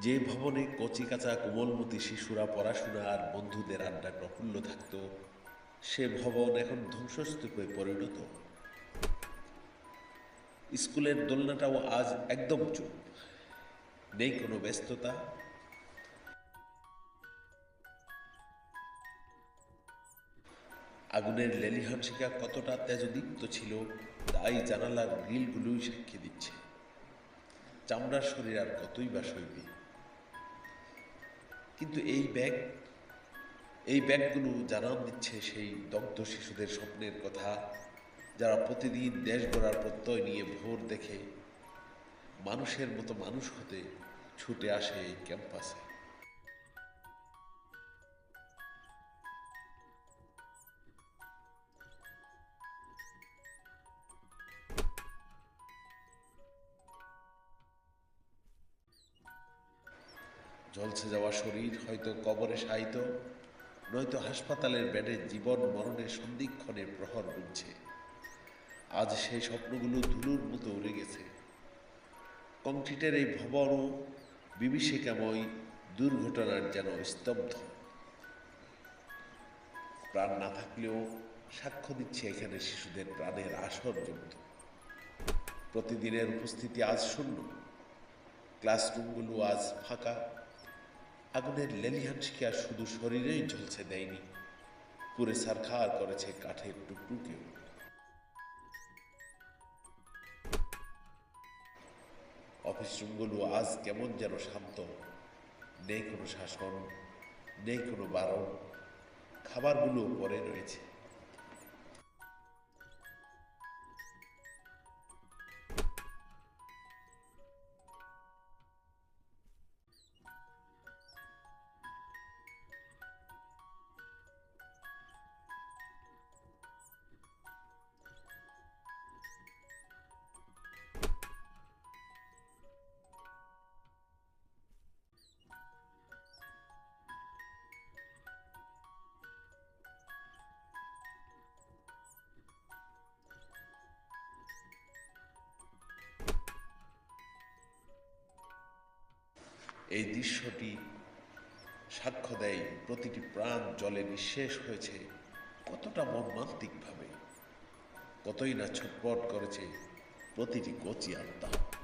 যে ভবনে কচিকাঁচা কোমলমতি শিশুরা পড়াশোনা আর বন্ধুদের আড্ডা প্রফুল্ল থাকত, সে ভবন এখন ধ্বংসস্তূপে পরিণত। স্কুলের দোলনাটাও আজ একদম চুপ। নেই কোনো ব্যস্ততা। আগুনের লেলিহান শিকা কতটা তেজদীপ্ত ছিল, তাই জানালার গ্রিলগুলোই সাক্ষী দিচ্ছে। চামড়ার শরীর আর কতই বা সইবে। কিন্তু এই ব্যাগ, এই ব্যাগগুলো জানান দিচ্ছে সেই দগ্ধ শিশুদের স্বপ্নের কথা, যারা প্রতিদিন দেশ গড়ার প্রত্যয় নিয়ে ভোর দেখে মানুষের মতো মানুষ হতে ছুটে আসে এই ক্যাম্পাসে। ঝলসে যাওয়া শরীর, হয়তো কবরে শায়িত, নয়তো হাসপাতালের বেডে জীবন মরণের সন্ধিক্ষণে প্রহর গুনছে আজ সেই স্বপ্নগুলো ধুলোর মতো উড়ে গেছে। কংক্রিটের এই ভবনও বিভীষিকাময় দুর্ঘটনার যেন স্তব্ধ। প্রাণ না থাকলেও সাক্ষ্য দিচ্ছে এখানে শিশুদের প্রাণের আসর যুদ্ধ। প্রতিদিনের উপস্থিতি আজ শূন্য। ক্লাসরুমগুলো আজ ফাঁকা। আগুনের লেলিহান আর শুধু শরীরেই ঝলছে দেয়নি। পুরে সারখার করেছে কাঠের টুকটুকেও। অফিস রুমগুলো আজ কেমন যেন শান্ত। নেই কোনো শাসন, নেই কোনো বারণ। খাবারগুলো পরে রয়েছে। এই দৃশ্যটি সাক্ষ্য দেয় প্রতিটি প্রাণ জলে নিঃশেষ হয়েছে কতটা মর্মান্তিকভাবে, কতই না ছটপট করেছে প্রতিটি কচি আত্মা।